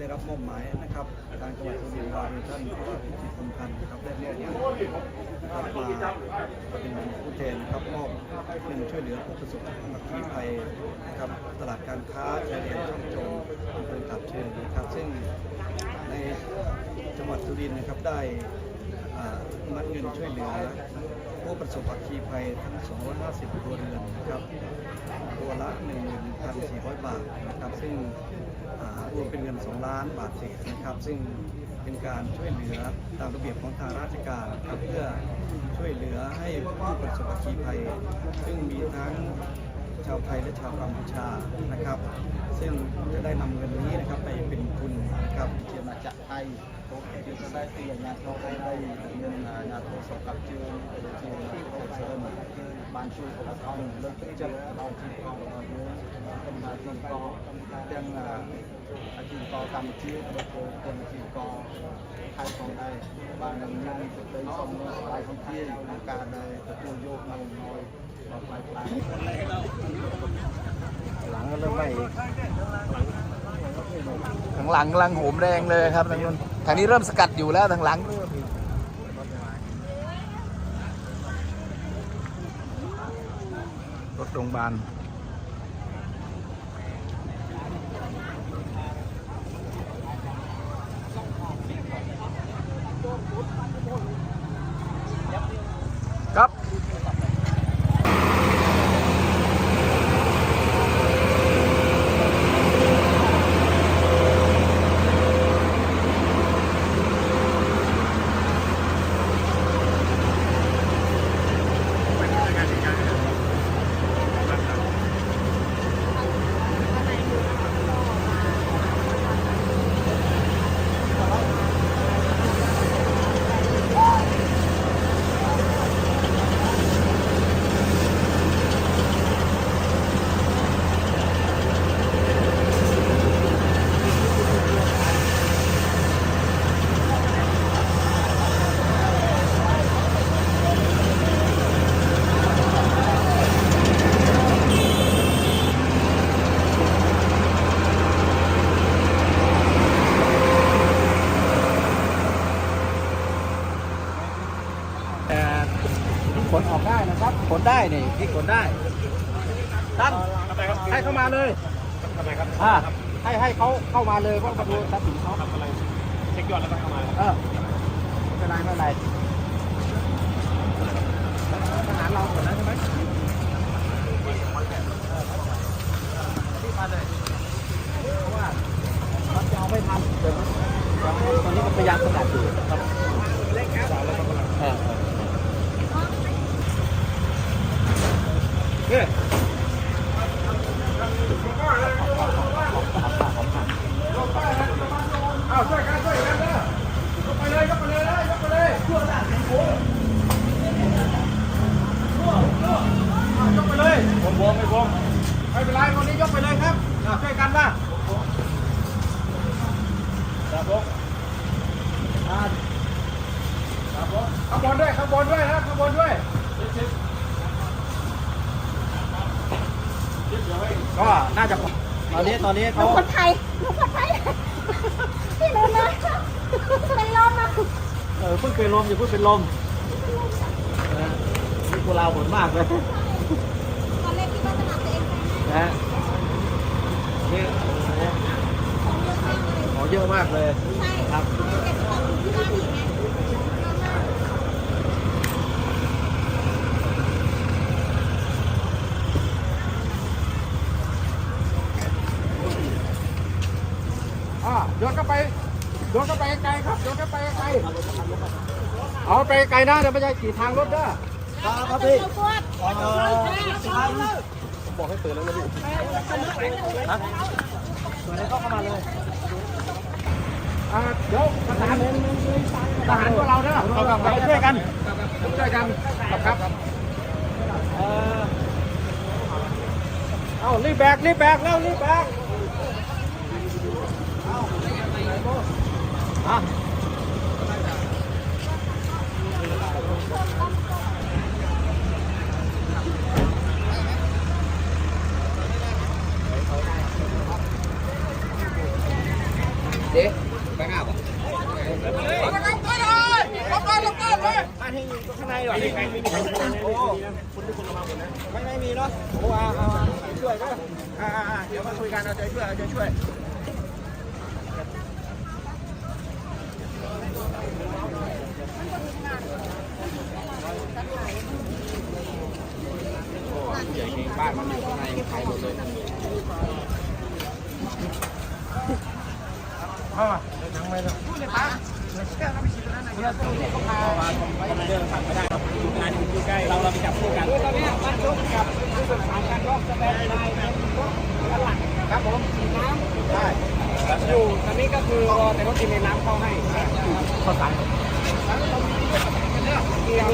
ได้รับมอบหมายนะครับทางจังหวัดสุรินทร์โดยท่านผู้ว่าพิจิตรคำพันธ์นะครับได้มอบหมายนะครับมาเป็นผู้แทนนะครับมอบเงินช่วยเหลือผู้ประสบอัคคีภัยนะครับตลาดการค้าชายแดนช่องโจมอำเภอตาดเชิงนะครับ ซึ่งในจังหวัดสุรินทร์นะครับได้มัดเงินช่วยเหลือผู้ประสบอัคคีภัยทั้ง 250 ครัวเรือนนะครับตัวละ1,400 บาทนะครับ ซึ่ง รวมเป็นเงิน 2 ล้านบาทเศษนะครับ ซึ่งเป็นการช่วยเหลือตามระเบียบของทางราชการครับเพื่อช่วยเหลือให้ผู้ประสบภัยภัย ซึ่งมีทั้งชาวไทยและชาวกัมพูชานะครับ ซึ่งจะได้นำเงินนี้นะครับไปเป็นทุนนะครับเทียมาจากไทย หลังก็เริ่มไหม้ข้างหลังกำลังโหมแรงเลยครับทางนู้นางนี้เริ่มสกัดอยู่แล้วทางหลังเริ่มอีกรถโรงพยาบาล นี่ที่ขนได้ท่านให้เข้ามาเลยทำไมครับอ่าให้ให้เขาเข้ามาเลยเพราะเขาดูทรัพย์สินเขาทำอะไรเช็คยอดแล้วก็เข้ามาเออไม่เป็นไรไม่เป็นไรทหารเราหมดแล้วใช่ไหมที่มาเลยเพราะว่ามันจะเอาไม่ทันเดี๋ยวตอนนี้ก็พยายามสกัดอยู่ครับเออ เนี่ยเอาช่วยกันช่วยกันนะยกไปเลยยกไปเลยนะยกไปเลยช่วยกันโอ้ยกไปเลยผมวงไม่วงไม่เป็นไรวันนี้ยกไปเลยครับอะช่วยกันนะครับผมอ่าครับผมข้างบนด้วยข้างบนด้วยนะข้างบนด้วย ก็ น่าจะตอนนี้ตอนนี้หนูเขาคนไทยหนูคนไทยพี่หนูนะเป็นลมอะเออเพิ่งเคยลมอย่าเพิ่งเป็นลมนะนี่กูลาวผลมากเลยตอนแรกคิดว่าจะหนักตัวเองไปนะฮะนี่ของเยอะมากเลยหมอเยอะมากเลยใช่ครับเก็บของอยู่ที่บ้านอีกไงเยอะมาก อ่า โยนเข้าไปโยนเข้าไปไกลครับโยนเข้าไปไกลเอาไปไกลนะเดี๋ยวไม่ใช่ขี่ทางรถเด้อครับพี่เราปวดบอกให้เปิดแล้วนะพี่ฮะเปิดให้เข้ามาเลยอ่าเดี๋ยวทหารทหารพวกเราเด้อเราช่วยกันช่วยกันครับเออเอารีบแบกรีบแบกแล้วรีบแบก เด็กไปหนป่ะไม่ไม่มีเนาะโอ้อาช่วยก็อ่าเดี๋ยวมาคุยกันเอาใจช่วยเอาใจช่วย ใหญ่เองบ้านมันอยู่ข้างในขายหมดเลยเอามาเดินทางไปเลยพูดเลยป้าเนี่ยตู้เนี่ยเขาพาไปเดินผ่านไม่ได้ครับอยู่งานอยู่ใกล้เราเราไปจับคู่กันตอนนี้บ้านยกกับผู้สื่อสารการยกจะเป็นนายเป็นรถด้านหลังครับผมน้ำได้ อยู่ตอนนี้ก็คือรอแต่รถทีมน้ำเข้าให้ข้าสารเดี๋ยว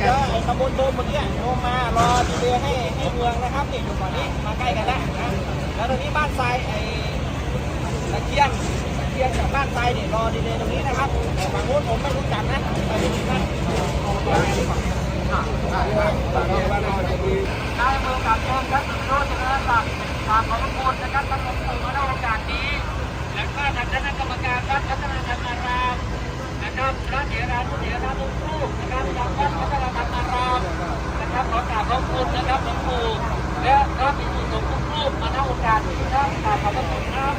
เดี๋ยวตำบลโดมเมื่อกี้โดมมารอดีเลย์ให้ให้เมืองนะครับนี่อยู่ก่อนนี้มาใกล้กันแล้วนะแล้วตรงนี้บ้านทรายไอ้ตะเคียนตะเคียนจากบ้านทรายเนี่ยรอดีเลยตรงนี้นะครับแต่ฝั่งโน้นผมไม่รู้จักนะไปดูกันได้เมืองกับเมืองครับโรจนะศักดิ์ฝากขอบคุณนะครับ คณะกรรมการวัดพัฒนาธรรมารามนะครับพระเถรานุเถรานุครูปนะครับจากวัดพัฒนาธรรมารามนะครับขอกราบขอบคุณนะครับหลวงปู่และพระภิกษุสงฆ์ทุกรูปมาณโอกาสนี้ครับกราบขอบคุณครับ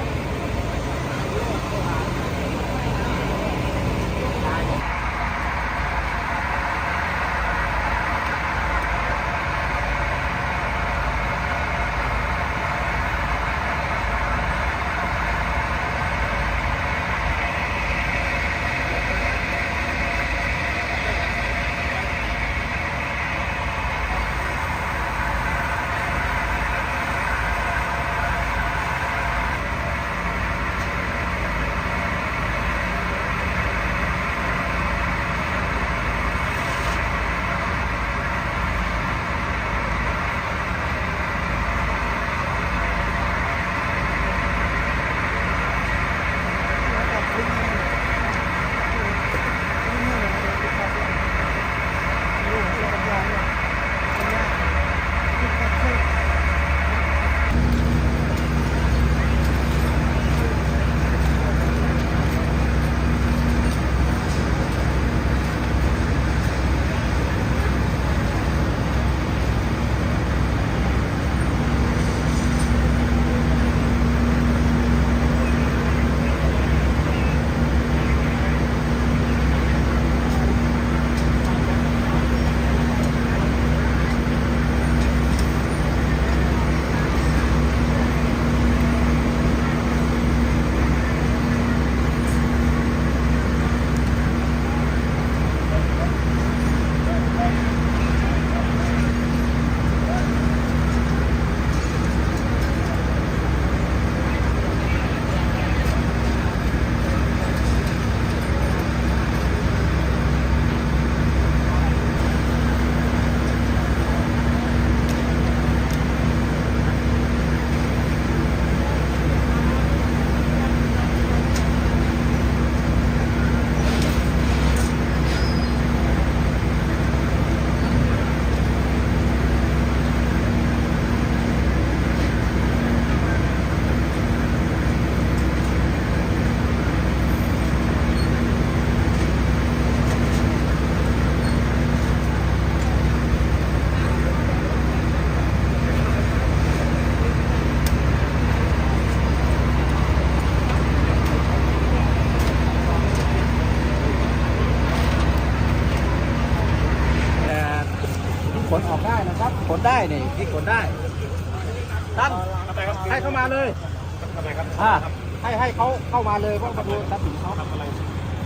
มาเลยเพราะมาดูทรัพย์สินเขา ทำอะไร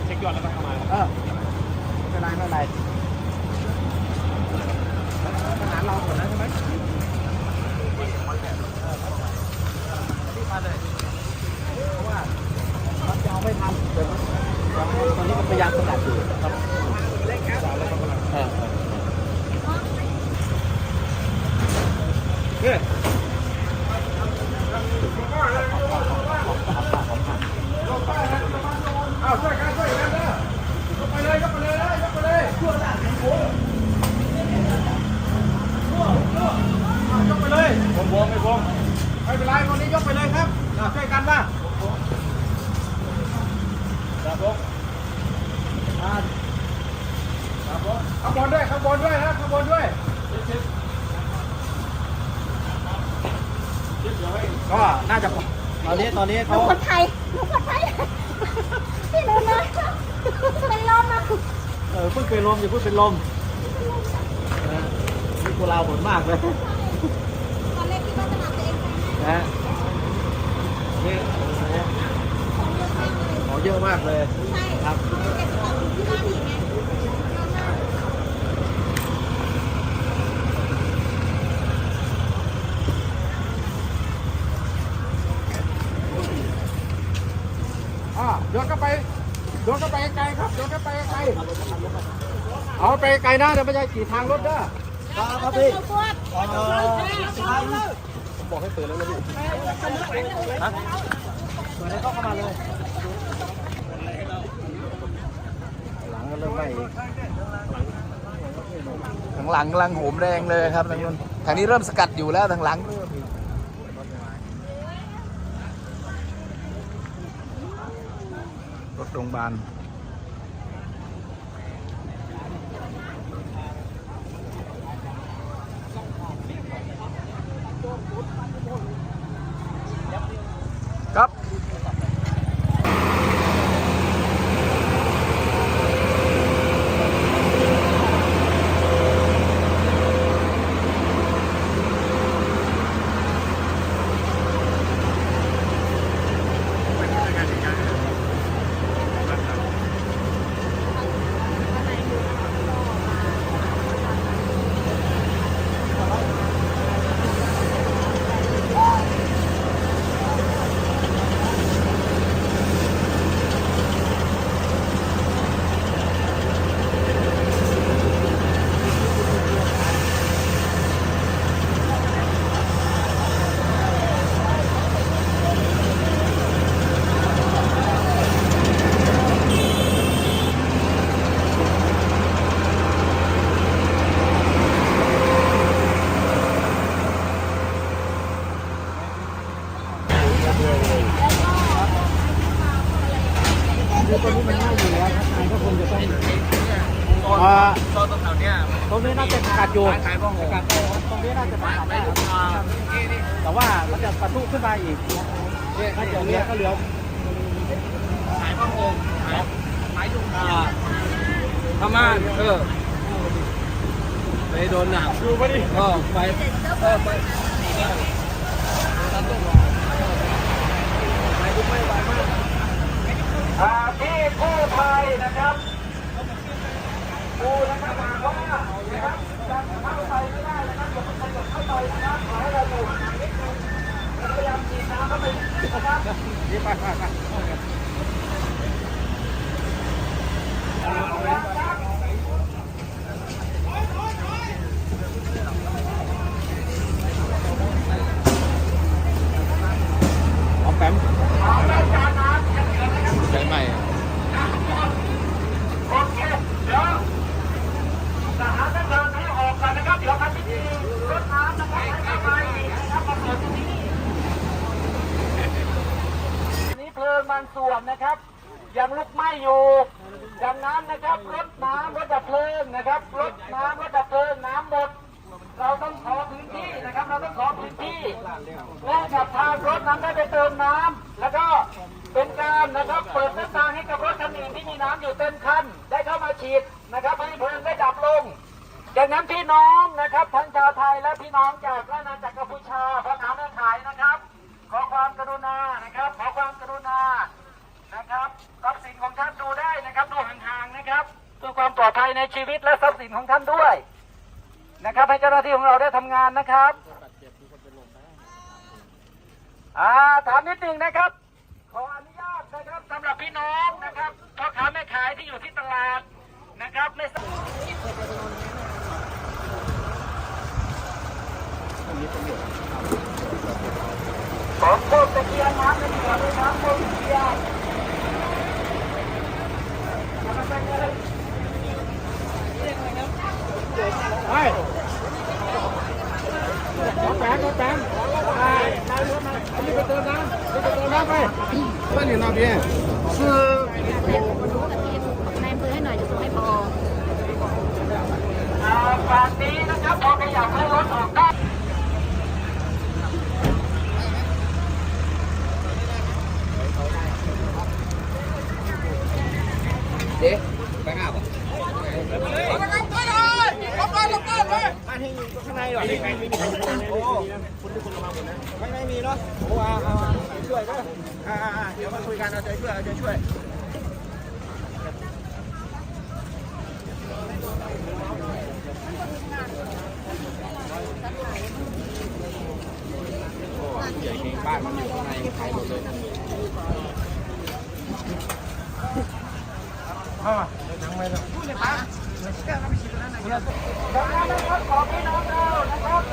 เช็คยอดแล้วก็เข้ามา เออไม่เป็นไรไม่เป็นไรทหารเราหมดแล้วใช่ไหมรีบมาเลยเพราะว่ามันจะเอาไม่ทันเดี๋ยวตอนนี้มันพยายามสกัดอยู่ครับเออเฮ้ย ยกไปเลยผมวงไม่วงไม่เป็นไรวันนี้ยกไปเลยครับอะช่วยกันว่าครับผมอ่าครับผม ข้างบนด้วยข้างบนด้วยนะข้างบนด้วย ก็น่าจะตอนนี้ตอนนี้หนูเขาคนไทยหนูคนไทยพี่หนูนะเป็นลมอะเออเพิ่งเป็นลมอย่าเพิ่งเป็นลมนะฮะนี่กูลาวผลมากเลยตอนแรกคิดว่าจะหนักตัวเองไปนะฮะนี่ของเยอะมากเลย ใช่ครับเก็บของที่บ้านอีกไง อ่า โยนเข้าไปโยนเข้าไปไกลครับโยนเข้าไปไกลเอาไปไกลนะเดี๋ยวไม่ใช่ขี่ทางรถเด้อครับพี่เราปวดบอกให้เปิดแล้วนะพี่ฮะเปิดให้เข้าเข้ามาเลยหลังก็เริ่มไหม้อีกทางหลังกำลังโหมแรงเลยครับทางนู้นทางนี้เริ่มสกัดอยู่แล้วทางหลังรถ รงพยาบาล จะสกัดอยู่ขายข้าวหมูสกัดตรงนี้น่าจะสกัดได้แต่ว่ามันจะประทุขึ้นมาอีกถ้าเดี๋ยวเนี้ยก็เหลือขายข้าวหมูขายขายยุงอ่าพม่าเออไปโดนหนักดูไปดิเออไปเออไปอ่าพี่กู้ภัยนะครับกู้นะครับมาว่านะครับ ha, ha, ha. ทำงานนะครับอ่าถามนิดหนึ่งนะครับ ขออนุญาตนะครับสำหรับพี่น้องนะครับพ่อค้าแม่ขายที่อยู่ที่ตลาดนะครับไม่ทราบขอโทษตะเกียงน้ำในเหลือด้วยน้ำโคตรเกียงไป รถแปงรถแปงไปไปรถมาอันนี้ไปเติมน้ำไปเติมน้ำไปไปหนึ่งนาทีคือในอำเภอให้หน่อยจะส่งให้พอขยับให้รถออกได้ไม่ไม่มีเนาะโอ้เอาเอาเอาช่วยด้วยอ่าอ่าอ่าเดี๋ยวมาคุยกันเอาใจช่วยเอาใจช่วยโอ้ยใหญ่เองบ้านมันอยู่ข้างในขายหมดเลยเข้ามาเดี๋ยวนั่งไว้เลยพูดเลยป้า เชื่อแล้วไม่คิดแล้วนะดังนั้นนะครับขอพี่น้องเรานะครับ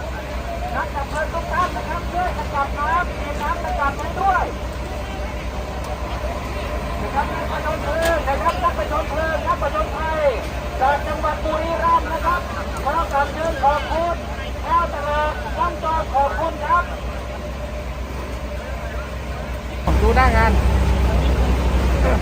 นักดับเพลิงทุกท่านนะครับช่วยขจัดน้ำมีน้ำขจัดไว้ด้วยนะครับนักประชนเพลิงนะครับนักประชนเพลิงนักประชนภัยจากจังหวัดบุรีรัมย์นะครับขอกราบยืนขอบคุณชาวตลาดต้องจอขอบคุณครับดูหน้างาน ครับ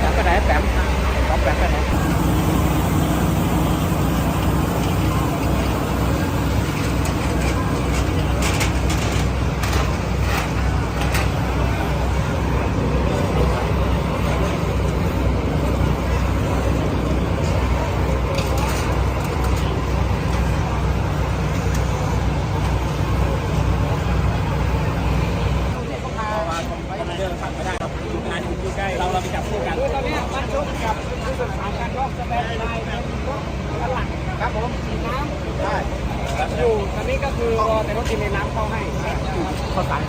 แปมไปไหนแปมสองแปมไปไหน เราเราไปจับคู่กันตอนนี้บ้านชุกกับที่สุดสามการยกจะเป็นลายนะด้านหลังครับผมน้ำได้อยู่ตอนนี้ก็คือรอแต่รถกินในน้ำเข้าให้เข้าสาย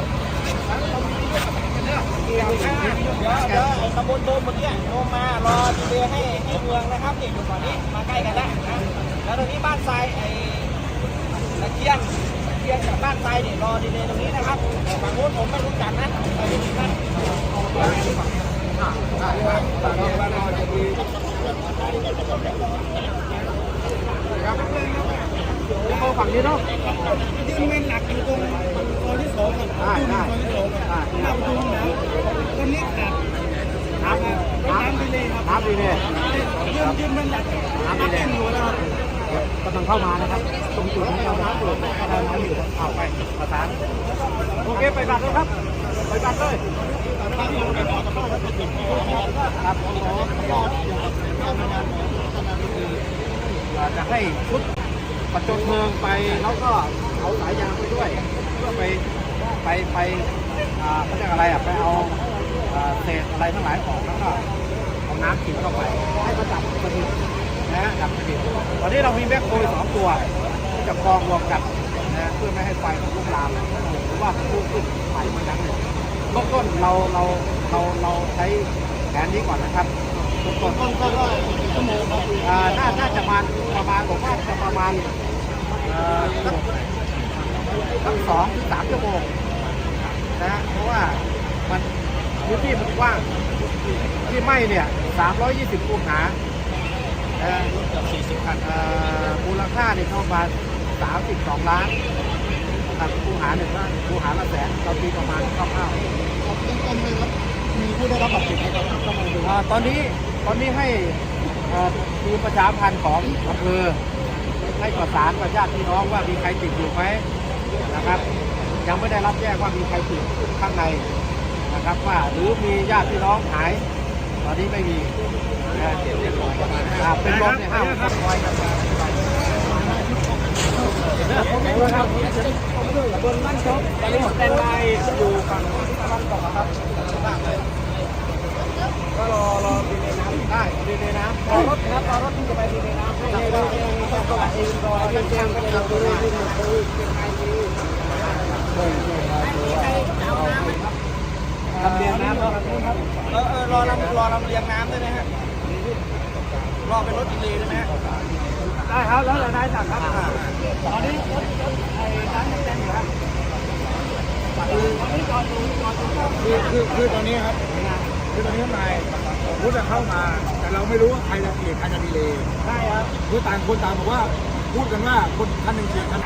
เดี๋ยวเดี๋ยวตำบลโดมเมื่อกี้โดมมารอดีเลยให้ให้เมืองนะครับนี่อยู่ก่อนนี้มาใกล้กันแล้วนะแล้วตรงนี้บ้านทรายไอ้ตะเคียน เคียนกับบ้านทรายเนี่ยรอดีเลยตรงนี้นะครับฝั่งโน้นผมไม่รู้จักนะไปดูกันแล้วก็ฝั่งนี้เนาะยืนเป็นหลักอยู่ตรงตอนที่สองได้ได้ได้น้ำตุ้มนะตรงนี้ขาดน้ำน้ำดีเลยครับน้ำดีเลยยืนยืนเป็นหลักน้ำดีเลยอยู่แล้ว กำลังเข้ามานะครับตรงจุดที่เราน้ำอยู่เราน้ำอยู่เอาไปประสานโอเคไปบัตรเลยครับไปบัตรเลยครับจะให้ชุดประจนเพลิงไปแล้วก็เอาสายยางไปด้วยเพื่อไปไปไปอ่าเขาเรียกอะไรอะไปเอาอ่าเศษอะไรทั้งหลายออกแล้วก็เอาน้ำฉีดเข้าไปให้มันดับสนิท นะฮะดับสนิทตอนนี้เรามีแบคโคยสองตัวที่จะกองรวมกันนะเพื่อไม่ให้ไฟมันลุกลามหรือว่าพุ่งขึ้นไฟมันยังเลยเบื้องต้นเราเราเราเราใช้แผนนี้ก่อนนะครับเบื้องต้นต้นก็ชั่วโมงอ่าน่าน่าจะประมาณประมาณผมว่าจะประมาณเอ่อสักสักสองถึงสามชั่วโมงนะเพราะว่ามันพื้นที่มันกว้างที่ไหมเนี่ยสามร้อยยี่สิบคูหา นะฮะสี่สิบคันเอ่อมูลค่าเนี่ยประมาณสามสิบสองล้านนะครับคูหาหนึ่งล้านคูหาละแสนเราตีประมาณคร่าวๆต้นๆเลยครับมีผู้ได้รับบาดเจ็บไหมครับตอนนี้ตอนนี้ให้เอ่อทีมประชาพันธ์ของอำเภอให้ประสานกับญาติพี่น้องว่ามีใครติดอยู่ไหมนะครับ ยังไม่ได้รับแจ้งว่ามีใครติดข้างในนะครับว่าหรือมีญาติพี่น้องหาย ตอนนี้ไม่มีนะอ่าเป็นลมเนี่ยห้าคนบนบ้านชกตอนนี้สแตนบายอยู่ฝั่งบ้านเกาะครับก็รอรอดีในน้ำได้ดีในน้ำรอรถนะครับรอรถที่จะไปดีในน้ำนี่นี่นี่นี่ต้องตัวเองรอเรียนแจ้งก็จะดูด้วย ลำเลียงน้ำรอเออเออรอลำรอลำเลียงน้ำด้วยนะฮะรอเป็นรถดีเลยนะฮะได้ครับแล้วเราได้สั่งครับตอนนี้รถรถไอ้ร้านแจ้งอยู่ครับคือคือคือตอนนี้ครับคือตอนนี้ข้างในพุทจะเข้ามา แต่เราไม่รู้ว่าใครจะเกลียดใครจะดีเลยใช่ครับคือต่างคนต่างบอกว่าพูดกันว่าคนคันหนึ่งเกลียดคัน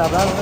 ดูไ